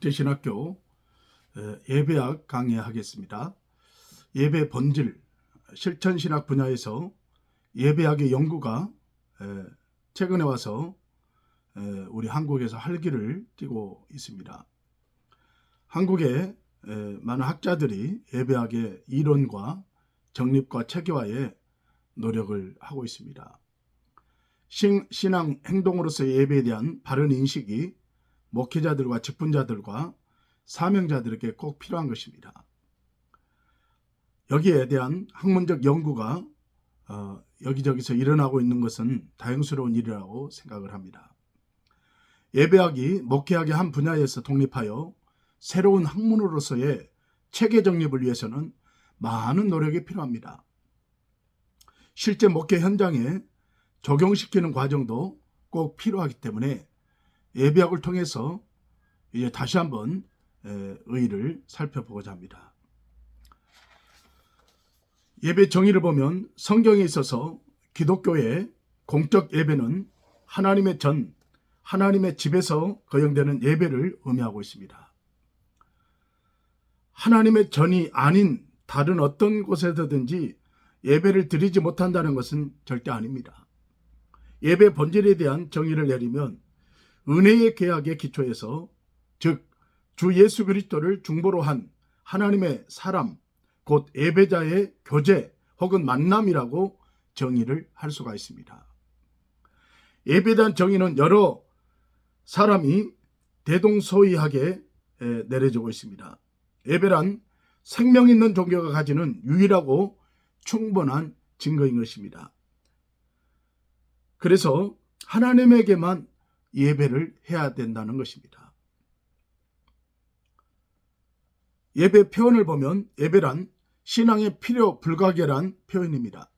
국제신학교 예배학 강의하겠습니다. 예배 본질, 실천신학 분야에서 예배학의 연구가 에, 최근에 와서 에, 우리 한국에서 활기를 띠고 있습니다. 한국의 에, 많은 학자들이 예배학의 이론과 정립과 체계화에 노력을 하고 있습니다. 신, 신앙 행동으로서의 예배에 대한 바른 인식이 목회자들과 직분자들과 사명자들에게 꼭 필요한 것입니다. 여기에 대한 학문적 연구가 어, 여기저기서 일어나고 있는 것은 다행스러운 일이라고 생각을 합니다. 예배학이 목회학의 한 분야에서 독립하여 새로운 학문으로서의 체계 정립을 위해서는 많은 노력이 필요합니다. 실제 목회 현장에 적용시키는 과정도 꼭 필요하기 때문에 예배학을 통해서 이제 다시 한번 의의를 살펴보고자 합니다. 예배 정의를 보면 성경에 있어서 기독교의 공적 예배는 하나님의 전, 하나님의 집에서 거행되는 예배를 의미하고 있습니다. 하나님의 전이 아닌 다른 어떤 곳에서든지 예배를 드리지 못한다는 것은 절대 아닙니다. 예배 본질에 대한 정의를 내리면 은혜의 계약의 기초에서 즉 주 예수 그리스도를 중보로 한 하나님의 사람 곧 예배자의 교제 혹은 만남이라고 정의를 할 수가 있습니다. 예배에 정의는 여러 사람이 대동소이하게 내려지고 있습니다. 예배란 생명 있는 종교가 가지는 유일하고 충분한 증거인 것입니다. 그래서 하나님에게만 예배를 해야 된다는 것입니다. 예배 표현을 보면 예배란 신앙의 필요 불가결한 표현입니다.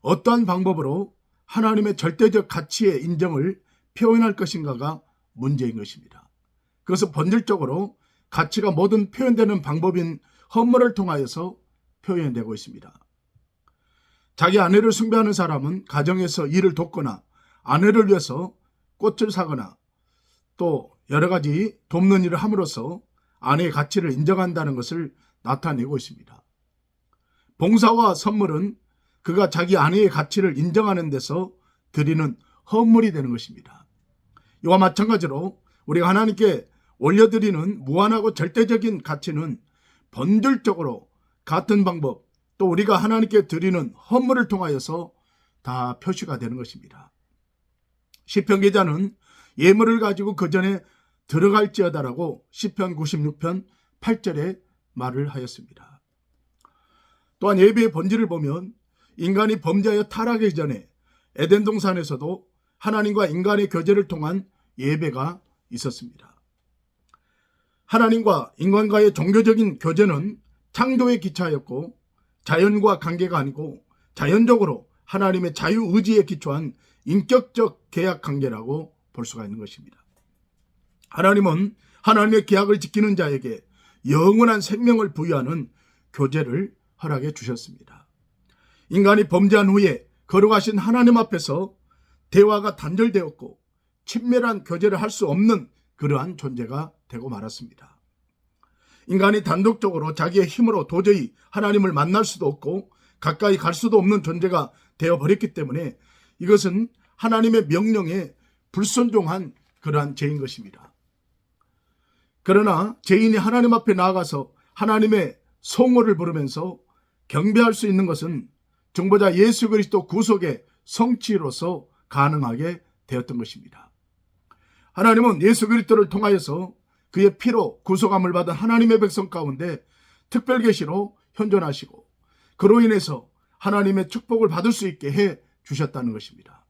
어떠한 방법으로 하나님의 절대적 가치의 인정을 표현할 것인가가 문제인 것입니다. 그것은 본질적으로 가치가 모든 표현되는 방법인 헌물을 통하여서 표현되고 있습니다. 자기 아내를 숭배하는 사람은 가정에서 일을 돕거나 아내를 위해서 꽃을 사거나 또 여러 가지 돕는 일을 함으로써 아내의 가치를 인정한다는 것을 나타내고 있습니다. 봉사와 선물은 그가 자기 아내의 가치를 인정하는 데서 드리는 헌물이 되는 것입니다. 이와 마찬가지로 우리가 하나님께 올려드리는 무한하고 절대적인 가치는 본질적으로 같은 방법 또 우리가 하나님께 드리는 헌물을 통하여서 다 표시가 되는 것입니다. 시편 기자는 예물을 가지고 그 전에 들어갈지어다라고 시편 96편 8절에 말을 하였습니다. 또한 예배의 본질을 보면 인간이 범죄하여 타락하기 전에 에덴 동산에서도 하나님과 인간의 교제를 통한 예배가 있었습니다. 하나님과 인간과의 종교적인 교제는 창조의 기차였고 자연과 관계가 아니고 자연적으로 하나님의 자유 의지에 기초한 인격적 계약 관계라고 볼 수가 있는 것입니다. 하나님은 하나님의 계약을 지키는 자에게 영원한 생명을 부여하는 교제를 허락해 주셨습니다. 인간이 범죄한 후에 걸어가신 하나님 앞에서 대화가 단절되었고 친밀한 교제를 할 수 없는 그러한 존재가 되고 말았습니다. 인간이 단독적으로 자기의 힘으로 도저히 하나님을 만날 수도 없고 가까이 갈 수도 없는 존재가 되어버렸기 때문에 이것은 하나님의 명령에 불순종한 그러한 죄인 것입니다. 그러나 죄인이 하나님 앞에 나아가서 하나님의 성호를 부르면서 경배할 수 있는 것은 정보자 예수 그리스도 구속의 성취로서 가능하게 되었던 것입니다. 하나님은 예수 그리스도를 통하여서 그의 피로 구속함을 받은 하나님의 백성 가운데 특별 계시로 현존하시고 그로 인해서 하나님의 축복을 받을 수 있게 해 주셨다는 것입니다.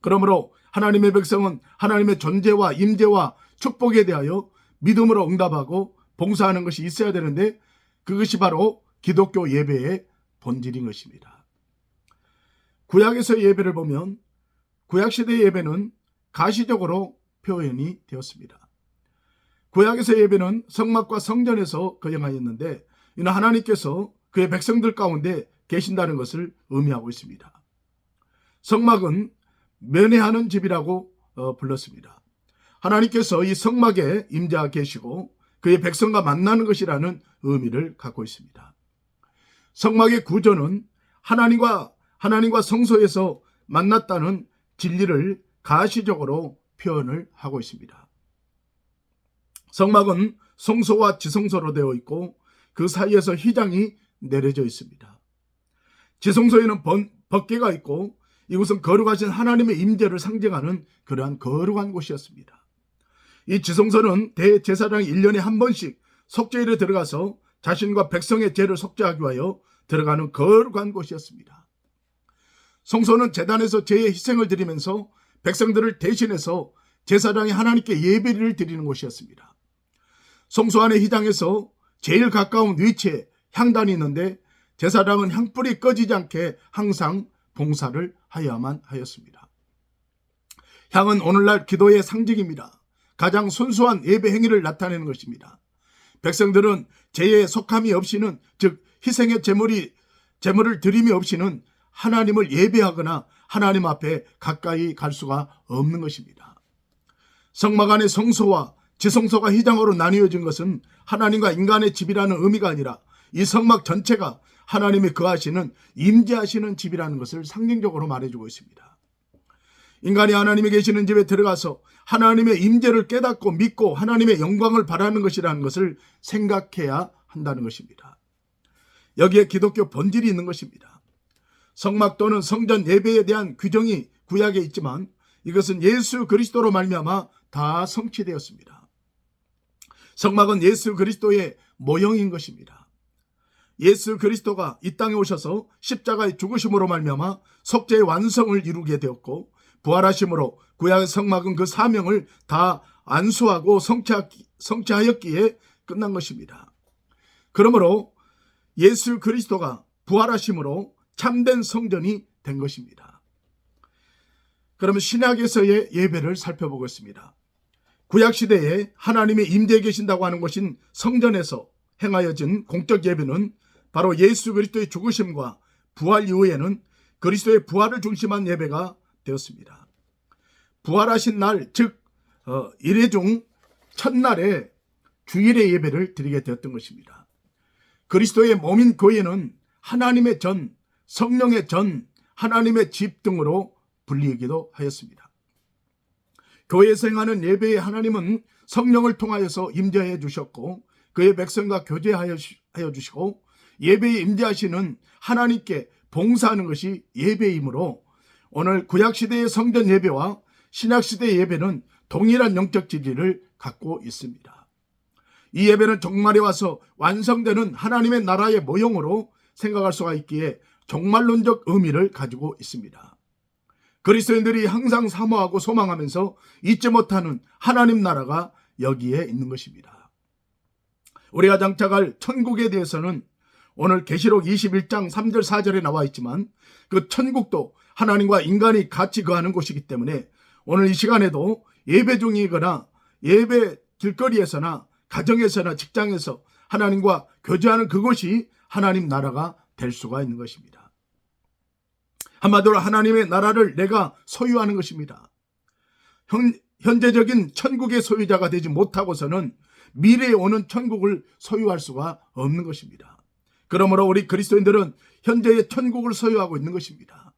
그러므로 하나님의 백성은 하나님의 존재와 임재와 축복에 대하여 믿음으로 응답하고 봉사하는 것이 있어야 되는데 그것이 바로 기독교 예배의 본질인 것입니다. 구약에서 예배를 보면 구약시대 예배는 가시적으로 표현이 되었습니다. 구약에서 예배는 성막과 성전에서 거행하였는데 이는 하나님께서 그의 백성들 가운데 계신다는 것을 의미하고 있습니다. 성막은 면회하는 집이라고 어, 불렀습니다. 하나님께서 이 성막에 임재하 계시고 그의 백성과 만나는 것이라는 의미를 갖고 있습니다. 성막의 구조는 하나님과 하나님과 성소에서 만났다는 진리를 가시적으로 표현을 하고 있습니다. 성막은 성소와 지성소로 되어 있고 그 사이에서 휘장이 내려져 있습니다. 지성소에는 번, 법계가 있고 이곳은 거룩하신 하나님의 임재를 상징하는 그러한 거룩한 곳이었습니다. 이 지성소는 대제사장이 1년에 한 번씩 속죄일에 들어가서 자신과 백성의 죄를 속죄하기 위하여 들어가는 거룩한 곳이었습니다. 성소는 재단에서 죄의 희생을 드리면서 백성들을 대신해서 제사장이 하나님께 예배를 드리는 곳이었습니다. 성소 안의 희장에서 제일 가까운 위치에 향단이 있는데 제사장은 향불이 꺼지지 않게 항상 봉사를 하여야만 하였습니다. 향은 오늘날 기도의 상징입니다. 가장 순수한 예배 행위를 나타내는 것입니다. 백성들은 죄의 속함이 없이는 즉 희생의 제물이 제물을 드림이 없이는 하나님을 예배하거나 하나님 앞에 가까이 갈 수가 없는 것입니다. 성막 안의 성소와 지성소가 희장으로 나뉘어진 것은 하나님과 인간의 집이라는 의미가 아니라 이 성막 전체가 하나님이 거하시는 임재하시는 집이라는 것을 상징적으로 말해주고 있습니다. 인간이 하나님이 계시는 집에 들어가서 하나님의 임재를 깨닫고 믿고 하나님의 영광을 바라는 것이라는 것을 생각해야 한다는 것입니다. 여기에 기독교 본질이 있는 것입니다. 성막 또는 성전 예배에 대한 규정이 구약에 있지만 이것은 예수 그리스도로 말미암아 다 성취되었습니다. 성막은 예수 그리스도의 모형인 것입니다. 예수 그리스도가 이 땅에 오셔서 십자가의 죽으심으로 말미암아 속죄의 완성을 이루게 되었고 부활하심으로 구약의 성막은 그 사명을 다 안수하고 성취하였기에 끝난 것입니다. 그러므로 예수 그리스도가 부활하심으로 참된 성전이 된 것입니다. 그러면 신약에서의 예배를 살펴보겠습니다. 구약 시대에 하나님의 임재해 계신다고 하는 것인 성전에서 행하여진 공적 예배는 바로 예수 그리스도의 죽으심과 부활 이후에는 그리스도의 부활을 중심한 예배가 되었습니다. 부활하신 날, 즉 어, 일회 중 첫날에 주일의 예배를 드리게 되었던 것입니다. 그리스도의 몸인 교회는 하나님의 전, 성령의 전, 하나님의 집 등으로 불리기도 하였습니다. 교회에서 행하는 예배에 하나님은 성령을 통하여서 임재해 주셨고 그의 백성과 교제하여 주시고 예배에 임재하시는 하나님께 봉사하는 것이 예배이므로 오늘 구약시대의 성전 예배와 신약시대의 예배는 동일한 영적 지리를 갖고 있습니다. 이 예배는 종말에 와서 완성되는 하나님의 나라의 모형으로 생각할 수가 있기에 종말론적 의미를 가지고 있습니다. 그리스도인들이 항상 사모하고 소망하면서 잊지 못하는 하나님 나라가 여기에 있는 것입니다. 우리가 장착할 천국에 대해서는 오늘 계시록 21장 3절 4절에 나와 있지만 그 천국도 하나님과 인간이 같이 거하는 곳이기 때문에 오늘 이 시간에도 예배 중이거나 예배 길거리에서나 가정에서나 직장에서 하나님과 교제하는 그것이 하나님 나라가 될 수가 있는 것입니다. 한마디로 하나님의 나라를 내가 소유하는 것입니다. 현, 현재적인 천국의 소유자가 되지 못하고서는 미래에 오는 천국을 소유할 수가 없는 것입니다. 그러므로 우리 그리스도인들은 현재의 천국을 소유하고 있는 것입니다.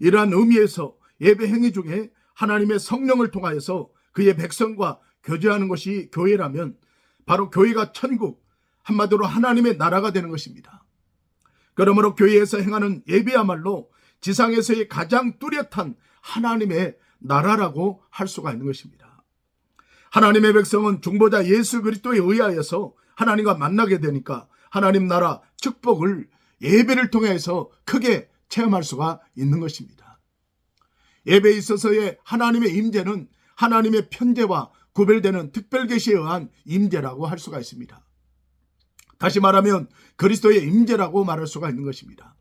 이러한 의미에서 예배 행위 중에 하나님의 성령을 통하여서 그의 백성과 교제하는 것이 교회라면 바로 교회가 천국, 한마디로 하나님의 나라가 되는 것입니다. 그러므로 교회에서 행하는 예배야말로 지상에서의 가장 뚜렷한 하나님의 나라라고 할 수가 있는 것입니다. 하나님의 백성은 중보자 예수 그리스도에 의하여서 하나님과 만나게 되니까 하나님 나라 축복을 예배를 통해서 크게 체험할 수가 있는 것입니다. 예배에 있어서의 하나님의 임재는 하나님의 편재와 구별되는 특별 계시에 의한 임재라고 할 수가 있습니다. 다시 말하면 그리스도의 임재라고 말할 수가 있는 것입니다.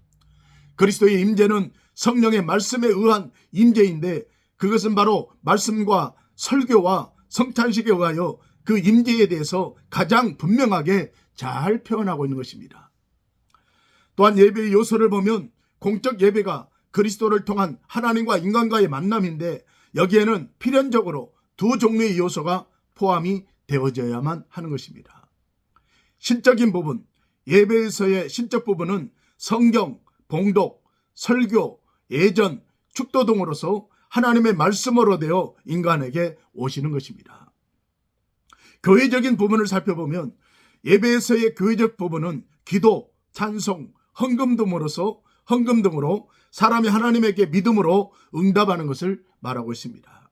그리스도의 임재는 성령의 말씀에 의한 임재인데 그것은 바로 말씀과 설교와 성찬식에 의하여 그 임재에 대해서 가장 분명하게 잘 표현하고 있는 것입니다. 또한 예배의 요소를 보면 공적 예배가 그리스도를 통한 하나님과 인간과의 만남인데 여기에는 필연적으로 두 종류의 요소가 포함이 되어져야만 하는 것입니다. 신적인 부분, 예배에서의 신적 부분은 성경, 봉독, 설교, 예전, 축도 등으로서 하나님의 말씀으로 되어 인간에게 오시는 것입니다. 교회적인 부분을 살펴보면 예배에서의 교회적 부분은 기도, 찬송, 헌금 등으로서 헌금 등으로 사람이 하나님에게 믿음으로 응답하는 것을 말하고 있습니다.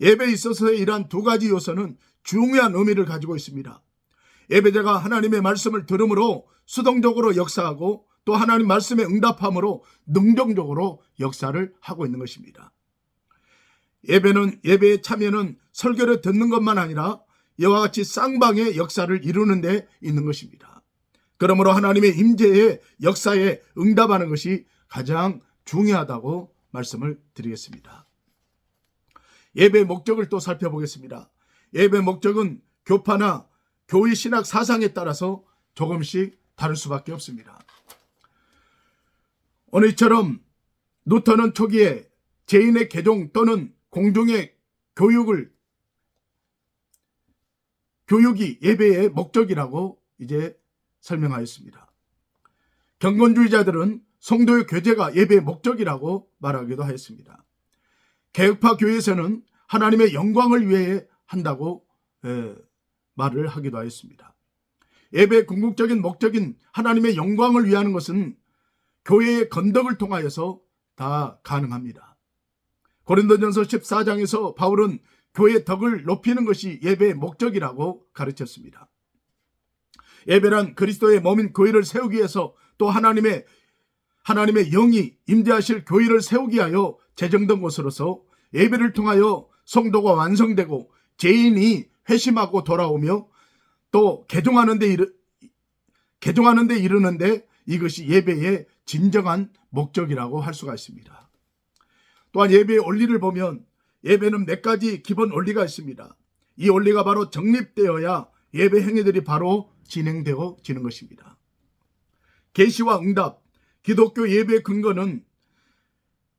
예배에 있어서의 이러한 두 가지 요소는 중요한 의미를 가지고 있습니다. 예배자가 하나님의 말씀을 들음으로 수동적으로 역사하고 또 하나님 말씀에 응답함으로 능동적으로 역사를 하고 있는 것입니다. 예배는 예배의 참여는 설교를 듣는 것만 아니라 이와 같이 쌍방의 역사를 이루는 데 있는 것입니다. 그러므로 하나님의 임재의 역사에 응답하는 것이 가장 중요하다고 말씀을 드리겠습니다. 예배 목적을 또 살펴보겠습니다. 예배 목적은 교파나 교회 신학 사상에 따라서 조금씩 다를 수밖에 없습니다. 오늘처럼 루터는 초기에 제인의 개종 또는 공중의 교육을 교육이 예배의 목적이라고 이제 설명하였습니다. 경건주의자들은 성도의 교제가 예배의 목적이라고 말하기도 하였습니다. 개혁파 교회에서는 하나님의 영광을 위해 한다고 에, 말을 하기도 하였습니다. 예배의 궁극적인 목적인 하나님의 영광을 위하는 것은 교회의 건덕을 통하여서 다 가능합니다. 고린도전서 14장에서 바울은 교회의 덕을 높이는 것이 예배의 목적이라고 가르쳤습니다. 예배란 그리스도의 몸인 교회를 세우기 위해서 또 하나님의 하나님의 영이 임재하실 교회를 세우기 위하여 제정된 것으로서 예배를 통하여 성도가 완성되고 죄인이 회심하고 돌아오며 또 개종하는 데 이르 개종하는 데 이르는데 이것이 예배의 진정한 목적이라고 할 수가 있습니다. 또한 예배의 원리를 보면 예배는 몇 가지 기본 원리가 있습니다. 이 원리가 바로 정립되어야 예배 행위들이 바로 진행되어지는 것입니다. 계시와 응답, 기독교 예배의 근거는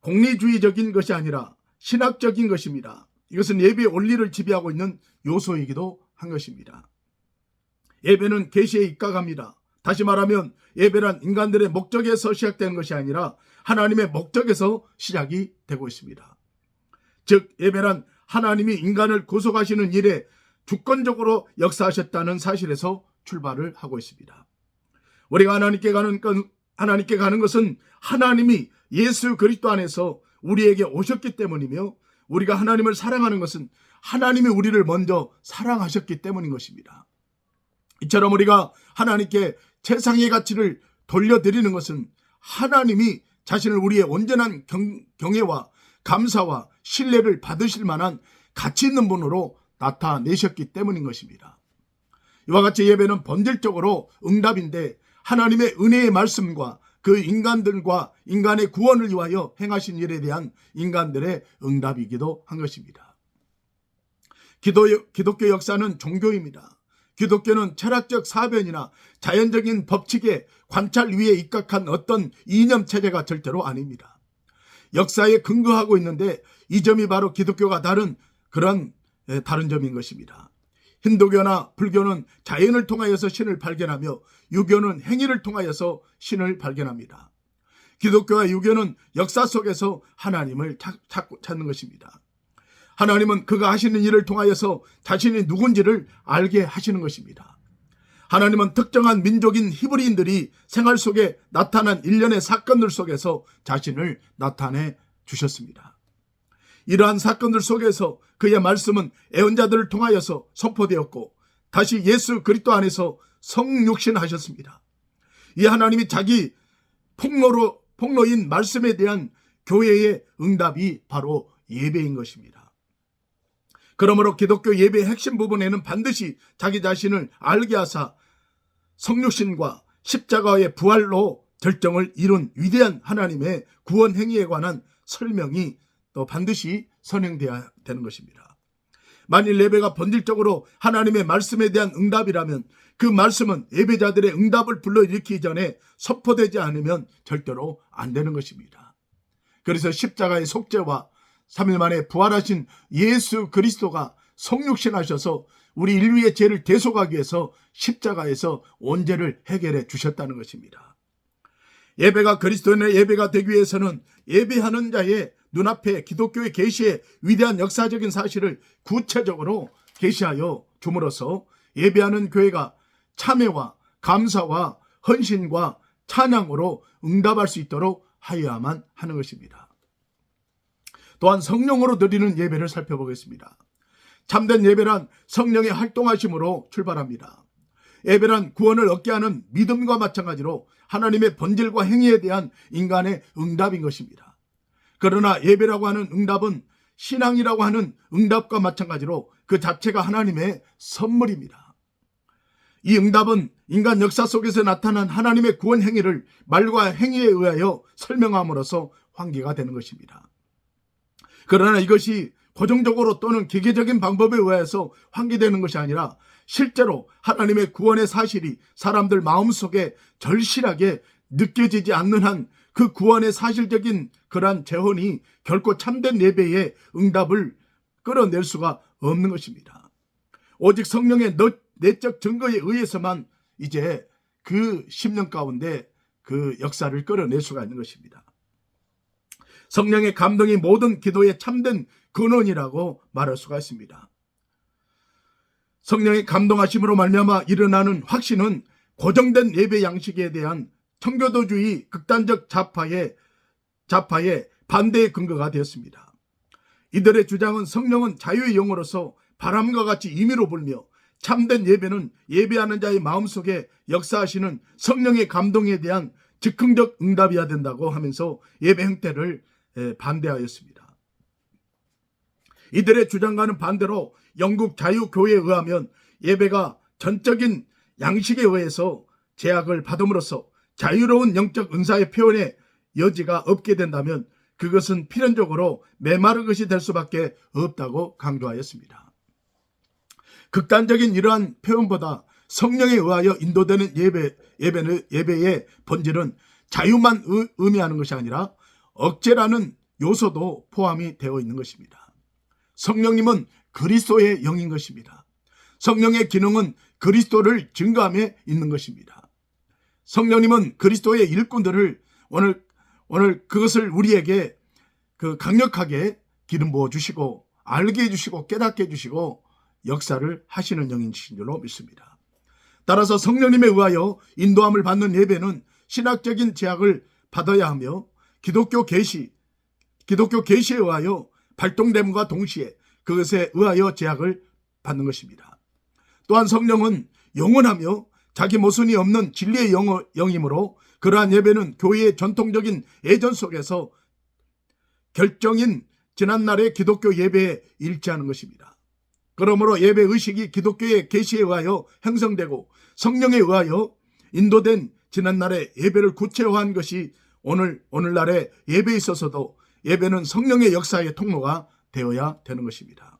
공리주의적인 것이 아니라 신학적인 것입니다. 이것은 예배의 원리를 지배하고 있는 요소이기도 한 것입니다. 예배는 계시에 입각합니다. 다시 말하면 예배란 인간들의 목적에서 시작되는 것이 아니라 하나님의 목적에서 시작이 되고 있습니다. 즉 예배란 하나님이 인간을 구속하시는 일에 주권적으로 역사하셨다는 사실에서 출발을 하고 있습니다. 우리가 하나님께 가는 건 하나님께 가는 것은 하나님이 예수 그리스도 안에서 우리에게 오셨기 때문이며 우리가 하나님을 사랑하는 것은 하나님이 우리를 먼저 사랑하셨기 때문인 것입니다. 이처럼 우리가 하나님께 최상의 가치를 돌려드리는 것은 하나님이 자신을 우리의 온전한 경, 경애와 감사와 신뢰를 받으실 만한 가치 있는 분으로 나타내셨기 때문인 것입니다. 이와 같이 예배는 본질적으로 응답인데 하나님의 은혜의 말씀과 그 인간들과 인간의 구원을 위하여 행하신 일에 대한 인간들의 응답이기도 한 것입니다. 기도, 기독교 역사는 종교입니다. 기독교는 철학적 사변이나 자연적인 법칙에 관찰 위에 입각한 어떤 이념 체제가 절대로 아닙니다. 역사에 근거하고 있는데 이 점이 바로 기독교가 다른 그런 다른 점인 것입니다. 힌두교나 불교는 자연을 통하여서 신을 발견하며 유교는 행위를 통하여서 신을 발견합니다. 기독교와 유교는 역사 속에서 하나님을 찾, 찾는 것입니다. 하나님은 그가 하시는 일을 통하여서 자신이 누군지를 알게 하시는 것입니다. 하나님은 특정한 민족인 히브리인들이 생활 속에 나타난 일련의 사건들 속에서 자신을 나타내 주셨습니다. 이러한 사건들 속에서 그의 말씀은 애언자들을 통하여서 선포되었고 다시 예수 그리스도 안에서 성육신 하셨습니다. 이 하나님이 자기 폭로로 폭로인 말씀에 대한 교회의 응답이 바로 예배인 것입니다. 그러므로 기독교 예배의 핵심 부분에는 반드시 자기 자신을 알게 하사 성육신과 십자가의 부활로 결정을 이룬 위대한 하나님의 구원 행위에 관한 설명이 또 반드시 선행되어야 되는 것입니다. 만일 예배가 본질적으로 하나님의 말씀에 대한 응답이라면 그 말씀은 예배자들의 응답을 불러일으키기 전에 선포되지 않으면 절대로 안 되는 것입니다. 그래서 십자가의 속죄와 3일 만에 부활하신 예수 그리스도가 성육신하셔서 우리 인류의 죄를 대속하기 위해서 십자가에서 원죄를 해결해 주셨다는 것입니다. 예배가 그리스도인의 예배가 되기 위해서는 예배하는 자의 눈앞에 기독교의 계시의 위대한 역사적인 사실을 구체적으로 계시하여 줌으로써 예배하는 교회가 참회와 감사와 헌신과 찬양으로 응답할 수 있도록 하여야만 하는 것입니다. 또한 성령으로 드리는 예배를 살펴보겠습니다. 참된 예배란 성령의 활동하심으로 출발합니다. 예배란 구원을 얻게 하는 믿음과 마찬가지로 하나님의 본질과 행위에 대한 인간의 응답인 것입니다. 그러나 예배라고 하는 응답은 신앙이라고 하는 응답과 마찬가지로 그 자체가 하나님의 선물입니다. 이 응답은 인간 역사 속에서 나타난 하나님의 구원 행위를 말과 행위에 의하여 설명함으로써 환기가 되는 것입니다. 그러나 이것이 고정적으로 또는 기계적인 방법에 의해서 환기되는 것이 아니라 실제로 하나님의 구원의 사실이 사람들 마음속에 절실하게 느껴지지 않는 한 그 구원의 사실적인 그러한 재혼이 결코 참된 예배의 응답을 끌어낼 수가 없는 것입니다. 오직 성령의 내적 증거에 의해서만 이제 그 10년 가운데 그 역사를 끌어낼 수가 있는 것입니다. 성령의 감동이 모든 기도의 참된 근원이라고 말할 수가 있습니다. 성령의 감동하심으로 말미암아 일어나는 확신은 고정된 예배 양식에 대한 청교도주의 극단적 좌파의 좌파의 반대의 근거가 되었습니다. 이들의 주장은 성령은 자유의 영으로서 바람과 같이 임의로 불며 참된 예배는 예배하는 자의 마음속에 역사하시는 성령의 감동에 대한 즉흥적 응답이어야 된다고 하면서 예배 형태를 반대하였습니다. 이들의 주장과는 반대로 영국 자유교회에 의하면 예배가 전적인 양식에 의해서 제약을 받음으로써 자유로운 영적 은사의 표현의 여지가 없게 된다면 그것은 필연적으로 메마른 것이 될 수밖에 없다고 강조하였습니다. 극단적인 이러한 표현보다 성령에 의하여 인도되는 예배, 예배는, 예배의 본질은 자유만 의, 의미하는 것이 아니라 억제라는 요소도 포함이 되어 있는 것입니다. 성령님은 그리스도의 영인 것입니다. 성령의 기능은 그리스도를 증거함에 있는 것입니다. 성령님은 그리스도의 일꾼들을 오늘 오늘 그것을 우리에게 그 강력하게 기름 부어 주시고 알게 해 주시고 깨닫게 해 주시고 역사를 하시는 영이신 줄로 믿습니다. 따라서 성령님에 의하여 인도함을 받는 예배는 신학적인 제약을 받아야 하며 기독교 계시 기독교 계시에 의하여 발동됨과 동시에 그것에 의하여 제약을 받는 것입니다. 또한 성령은 영원하며 자기 모순이 없는 진리의 영, 영이므로 그러한 예배는 교회의 전통적인 예전 속에서 결정인 지난날의 기독교 예배에 일치하는 것입니다. 그러므로 예배 의식이 기독교의 계시에 의하여 형성되고 성령에 의하여 인도된 지난날의 예배를 구체화한 것이 오늘 오늘날의 예배에 있어서도 예배는 성령의 역사의 통로가 되어야 되는 것입니다.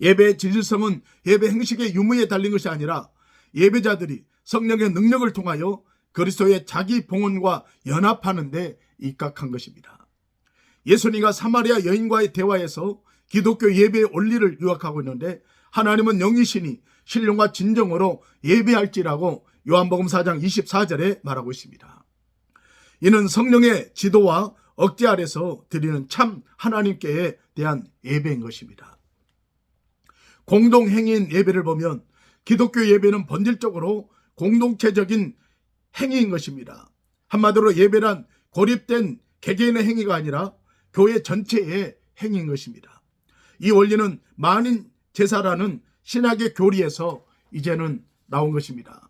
예배의 진실성은 예배 행식의 유무에 달린 것이 아니라 예배자들이 성령의 능력을 통하여 그리스도의 자기 봉헌과 연합하는 데 입각한 것입니다. 예수님과 사마리아 여인과의 대화에서 기독교 예배의 원리를 유학하고 있는데 하나님은 영이시니 신령과 진정으로 예배할지라고 요한복음 4장 24절에 말하고 있습니다. 이는 성령의 지도와 억제 아래서 드리는 참 하나님께에 대한 예배인 것입니다. 공동행인 예배를 보면 기독교 예배는 본질적으로 공동체적인 행위인 것입니다. 한마디로 예배란 고립된 개개인의 행위가 아니라 교회 전체의 행위인 것입니다. 이 원리는 만인 제사라는 신학의 교리에서 이제는 나온 것입니다.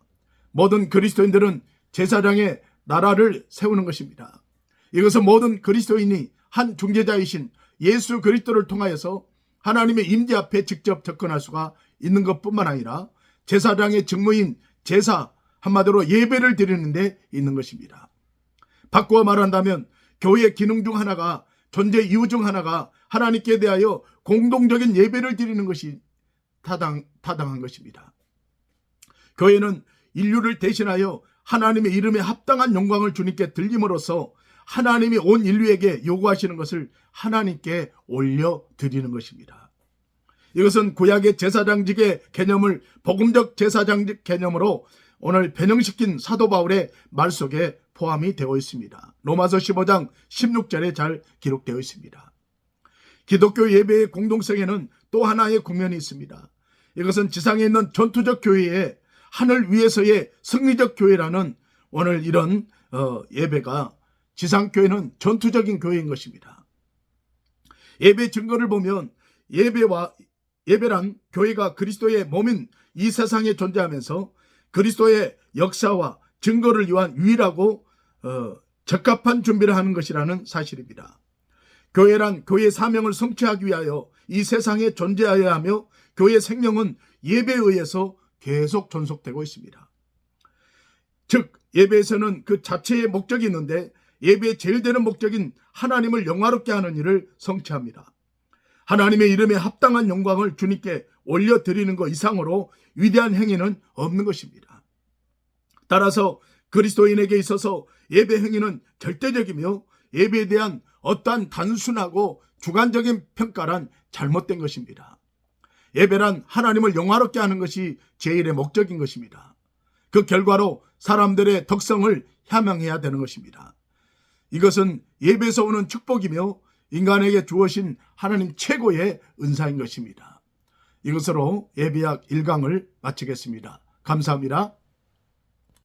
모든 그리스도인들은 제사장의 나라를 세우는 것입니다. 이것은 모든 그리스도인이 한 중재자이신 예수 그리스도를 통하여서 하나님의 임재 앞에 직접 접근할 수가 있는 것뿐만 아니라 제사장의 직무인 제사 한마디로 예배를 드리는데 있는 것입니다. 바꾸어 말한다면 교회의 기능 중 하나가 존재 이유 중 하나가 하나님께 대하여 공동적인 예배를 드리는 것이 타당, 타당한 것입니다. 교회는 인류를 대신하여 하나님의 이름에 합당한 영광을 주님께 들림으로써 하나님이 온 인류에게 요구하시는 것을 하나님께 올려드리는 것입니다. 이것은 구약의 제사장직의 개념을 복음적 제사장직 개념으로 오늘 변형시킨 사도 바울의 말 속에 포함이 되어 있습니다. 로마서 15장 16절에 잘 기록되어 있습니다. 기독교 예배의 공동성에는 또 하나의 국면이 있습니다. 이것은 지상에 있는 전투적 교회에 하늘 위에서의 승리적 교회라는 오늘 이런 어, 예배가 지상 교회는 전투적인 교회인 것입니다. 예배 증거를 보면 예배와 예배란 교회가 그리스도의 몸인 이 세상에 존재하면서 그리스도의 역사와 증거를 위한 유일하고 어, 적합한 준비를 하는 것이라는 사실입니다. 교회란 교회 사명을 성취하기 위하여 이 세상에 존재하여야 하며 교회 생명은 예배에 의해서 계속 존속되고 있습니다. 즉 예배에서는 그 자체의 목적이 있는데 예배의 제일 되는 목적인 하나님을 영화롭게 하는 일을 성취합니다. 하나님의 이름에 합당한 영광을 주님께 올려드리는 것 이상으로 위대한 행위는 없는 것입니다. 따라서 그리스도인에게 있어서 예배 행위는 절대적이며 예배에 대한 어떠한 단순하고 주관적인 평가란 잘못된 것입니다. 예배란 하나님을 영화롭게 하는 것이 제일의 목적인 것입니다. 그 결과로 사람들의 덕성을 향양해야 되는 것입니다. 이것은 예배에서 오는 축복이며 인간에게 주어진 하나님 최고의 은사인 것입니다. 이것으로 예배학 1강을 마치겠습니다. 감사합니다.